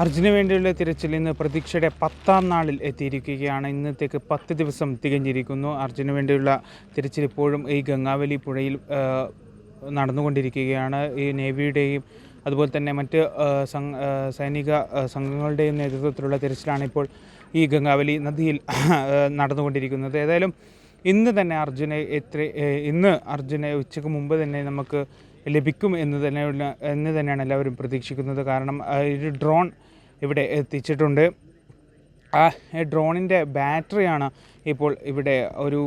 അർജുന് വേണ്ടിയുള്ള തിരച്ചിൽ ഇന്ന് പ്രതീക്ഷയുടെ പത്താം നാളിൽ എത്തിയിരിക്കുകയാണ്. ഇന്നത്തേക്ക് പത്ത് ദിവസം തികഞ്ഞിരിക്കുന്നു. അർജുന് വേണ്ടിയുള്ള തിരച്ചിൽ ഇപ്പോഴും ഈ ഗംഗാവലി പുഴയിൽ നടന്നുകൊണ്ടിരിക്കുകയാണ്. ഈ നേവിയുടെയും അതുപോലെ തന്നെ മറ്റ് സൈനിക സംഘങ്ങളുടെയും നേതൃത്വത്തിലുള്ള തിരച്ചിലാണ് ഇപ്പോൾ ഈ ഗംഗാവലി നദിയിൽ നടന്നുകൊണ്ടിരിക്കുന്നത്. ഏതായാലും ഇന്ന് തന്നെ അർജുനെ എത്ര ഇന്ന് അർജുനെ ഉച്ചയ്ക്ക് മുമ്പ് തന്നെ നമുക്ക് ലഭിക്കും എന്ന് തന്നെയുള്ള എന്ന് തന്നെയാണ് എല്ലാവരും പ്രതീക്ഷിക്കുന്നത്. കാരണം ഒരു ഡ്രോൺ ഇവിടെ എത്തിച്ചിട്ടുണ്ട്. ആ ഡ്രോണിന്റെ ബാറ്ററിയാണ് ഇപ്പോൾ ഇവിടെ ഒരു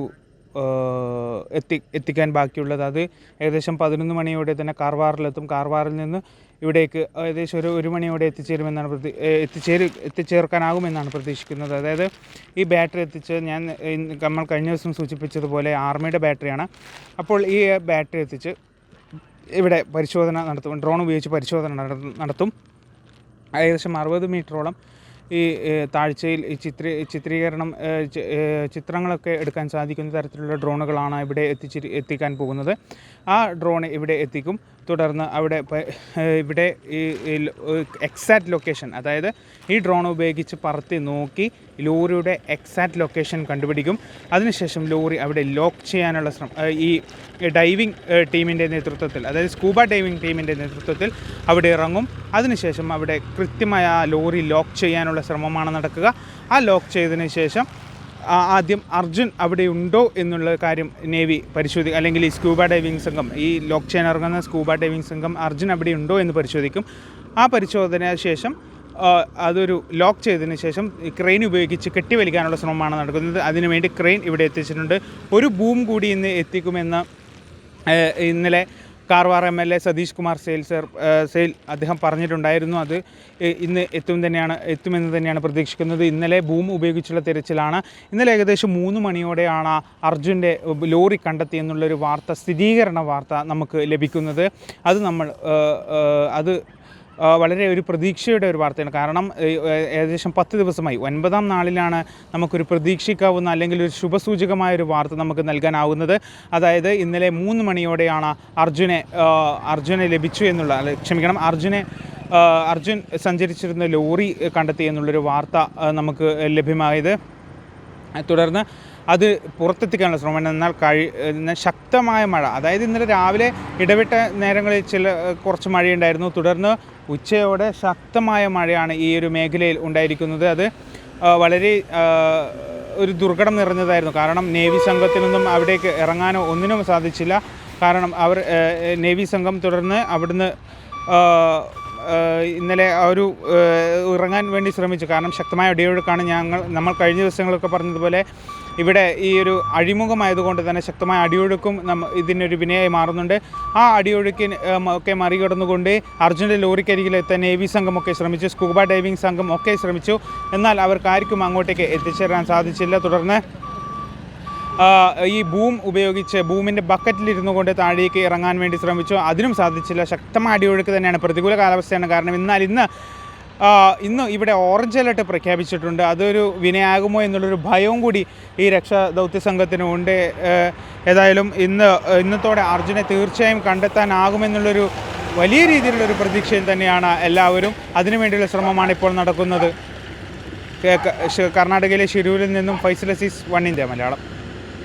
എത്തി എത്തിക്കാൻ ബാക്കിയുള്ളത്. അത് ഏകദേശം പതിനൊന്ന് മണിയോടെ തന്നെ കാർവാറിലെത്തും കാർവാറിൽ നിന്ന് ഇവിടേക്ക് ഏകദേശം ഒരു ഒരു മണിയോടെ എത്തിച്ചേരുമെന്നാണ് പ്രതി എത്തിച്ചേര് എത്തിച്ചേർക്കാനാകുമെന്നാണ് പ്രതീക്ഷിക്കുന്നത്. അതായത് ഈ ബാറ്ററി എത്തിച്ച് ഞാൻ നമ്മൾ കഴിഞ്ഞ ദിവസം സൂചിപ്പിച്ചതുപോലെ ആർമിയുടെ ബാറ്ററിയാണ്. അപ്പോൾ ഈ ബാറ്ററി എത്തിച്ച് ഇവിടെ പരിശോധന നടത്തും. ഡ്രോൺ ഉപയോഗിച്ച് പരിശോധന നടത്തും. ഏകദേശം അറുപത് മീറ്ററോളം ഈ താഴ്ചയിൽ ചിത്ര ചിത്രീകരണം ചിത്രങ്ങളൊക്കെ എടുക്കാൻ സാധിക്കുന്ന തരത്തിലുള്ള ഡ്രോണുകളാണ് ഇവിടെ എത്തിച്ചിരി എത്തിക്കാൻ പോകുന്നത്. ആ ഡ്രോൺ ഇവിടെ എത്തിക്കും. തുടർന്ന് അവിടെ ഇവിടെ ഈ എക്സാക്റ്റ് ലൊക്കേഷൻ അതായത് ഈ ഡ്രോൺ ഉപയോഗിച്ച് പറത്തി നോക്കി ലോറിയുടെ എക്സാക്റ്റ് ലൊക്കേഷൻ കണ്ടുപിടിക്കും. അതിനുശേഷം ലോറി അവിടെ ലോക്ക് ചെയ്യാനുള്ള ശ്രമം ഈ ഡൈവിംഗ് ടീമിന്റെ നേതൃത്വത്തിൽ അതായത് സ്കൂബ ഡൈവിംഗ് ടീമിന്റെ നേതൃത്വത്തിൽ അവിടെ ഇറങ്ങും. അതിനുശേഷം അവിടെ കൃത്യമായ ആ ലോറി ലോക്ക് ചെയ്യാനുള്ള ശ്രമമാണ് നടക്കുക. ആ ലോക്ക് ചെയ്തതിന് ശേഷം ആദ്യം അർജുൻ അവിടെ ഉണ്ടോ എന്നുള്ള കാര്യം നേവി പരിശോധി അല്ലെങ്കിൽ ഈ സ്കൂബ ഡൈവിംഗ് സംഘം ഈ ലോക്ക് ചെയ്യാൻ ഇറങ്ങുന്ന സ്കൂബ ഡൈവിംഗ് സംഘം അർജുൻ അവിടെ ഉണ്ടോ എന്ന് പരിശോധിക്കും. ആ പരിശോധന ശേഷം അതൊരു ലോക്ക് ചെയ്തതിന് ശേഷം ക്രെയിൻ ഉപയോഗിച്ച് കെട്ടിവലിക്കാനുള്ള ശ്രമമാണ് നടക്കുന്നത്. അതിനുവേണ്ടി ക്രെയിൻ ഇവിടെ എത്തിച്ചിട്ടുണ്ട്. ഒരു ബൂം കൂടി ഇന്ന് എത്തിക്കുമെന്ന് ഇന്നലെ Karwar M L A Satish Kumar Sail sir Sail അദ്ദേഹം പറഞ്ഞിട്ടുണ്ടായിരുന്നു അത് ഇന്ന് എത്തും തന്നെയാണ് എത്തുമെന്ന് തന്നെയാണ് പ്രതീക്ഷിക്കുന്നത്. ഇന്നലെ ഭൂം ഉപയോഗിച്ചുള്ള തിരച്ചിലാണ്. ഇന്നലെ ഏകദേശം മൂന്ന് മണിയോടെയാണ് അർജുന്റെ ലോറി കണ്ടെത്തി എന്നുള്ളൊരു വാർത്ത സ്ഥിരീകരണ വാർത്ത നമുക്ക് ലഭിക്കുന്നത്. അത് നമ്മൾ അത് വളരെ ഒരു പ്രതീക്ഷയുടെ ഒരു വാർത്തയാണ്. കാരണം ഏകദേശം പത്ത് ദിവസമായി. ഒൻപതാം നാളിലാണ് നമുക്കൊരു പ്രതീക്ഷിക്കാവുന്ന അല്ലെങ്കിൽ ഒരു ശുഭസൂചകമായ ഒരു വാർത്ത നമുക്ക് നൽകാനാവുന്നത്. അതായത് ഇന്നലെ മൂന്ന് മണിയോടെയാണ് അർജുനെ അർജുനെ ലഭിച്ചു എന്നുള്ള ക്ഷമിക്കണം അർജുനെ അർജുൻ സഞ്ചരിച്ചിരുന്ന ലോറി കണ്ടെത്തി എന്നുള്ളൊരു വാർത്ത നമുക്ക് ലഭ്യമായത്. തുടർന്ന് അത് പുറത്തെത്തിക്കാനുള്ള ശ്രമം. എന്നാൽ കഴി ശക്തമായ മഴ അതായത് ഇന്നലെ രാവിലെ ഇടവിട്ട നേരങ്ങളിൽ ചില കുറച്ച് മഴയുണ്ടായിരുന്നു. തുടർന്ന് ഉച്ചയോടെ ശക്തമായ മഴയാണ് ഈ ഒരു മേഖലയിൽ ഉണ്ടായിരിക്കുന്നത്. അത് വളരെ ഒരു ദുർഘടം നിറഞ്ഞതായിരുന്നു. കാരണം നേവി സംഘത്തിനൊന്നും അവിടേക്ക് ഇറങ്ങാനോ ഒന്നിനും സാധിച്ചില്ല. കാരണം അവർ നേവി സംഘം തുടർന്ന് അവിടുന്ന് ഇന്നലെ ഒരു ഇറങ്ങാൻ വേണ്ടി ശ്രമിച്ചു. കാരണം ശക്തമായ ഇടിയൊഴുക്കാണ് ഞങ്ങൾ നമ്മൾ കഴിഞ്ഞ ദിവസങ്ങളൊക്കെ പറഞ്ഞതുപോലെ ഇവിടെ ഈ ഒരു അഴിമുഖമായതുകൊണ്ട് തന്നെ ശക്തമായ അടിയൊഴുക്കും നമ്മ ഇതിനൊരു വിനയായി മാറുന്നുണ്ട്. ആ അടിയൊഴുക്കിന് ഒക്കെ മറികടന്നുകൊണ്ട് അർജുന്റെ ലോറിക്കരികിലെത്താൻ നേവി സംഘമൊക്കെ ശ്രമിച്ചു സ്കൂബ ഡൈവിംഗ് സംഘം ഒക്കെ ശ്രമിച്ചു. എന്നാൽ അവർക്കാർക്കും അങ്ങോട്ടേക്ക് എത്തിച്ചേരാൻ സാധിച്ചില്ല. തുടർന്ന് ഈ ബൂം ഉപയോഗിച്ച് ബൂമിന്റെ ബക്കറ്റിലിരുന്നു കൊണ്ട് താഴേക്ക് ഇറങ്ങാൻ വേണ്ടി ശ്രമിച്ചു. അതിനും സാധിച്ചില്ല. ശക്തമായ അടിയൊഴുക്ക് തന്നെയാണ് പ്രതികൂല കാലാവസ്ഥയാണ് കാരണം. എന്നാൽ ഇന്ന് ഇന്ന് ഇവിടെ ഓറഞ്ച് അലർട്ട് പ്രഖ്യാപിച്ചിട്ടുണ്ട്. അതൊരു വിനയാകുമോ എന്നുള്ളൊരു ഭയവും കൂടി ഈ രക്ഷാ ദൗത്യ സംഘത്തിനുണ്ട് ഏതായാലും ഇന്ന് ഇന്നത്തോടെ അർജുനെ തീർച്ചയായും കണ്ടെത്താനാകുമെന്നുള്ളൊരു വലിയ രീതിയിലുള്ളൊരു പ്രതീക്ഷയും തന്നെയാണ് എല്ലാവരും. അതിനുവേണ്ടിയുള്ള ശ്രമമാണ് ഇപ്പോൾ നടക്കുന്നത്. കർണാടകയിലെ ഷിരൂരിൽ നിന്നും ഫൈസൽ വൺ ഇന്ത്യ മലയാളം.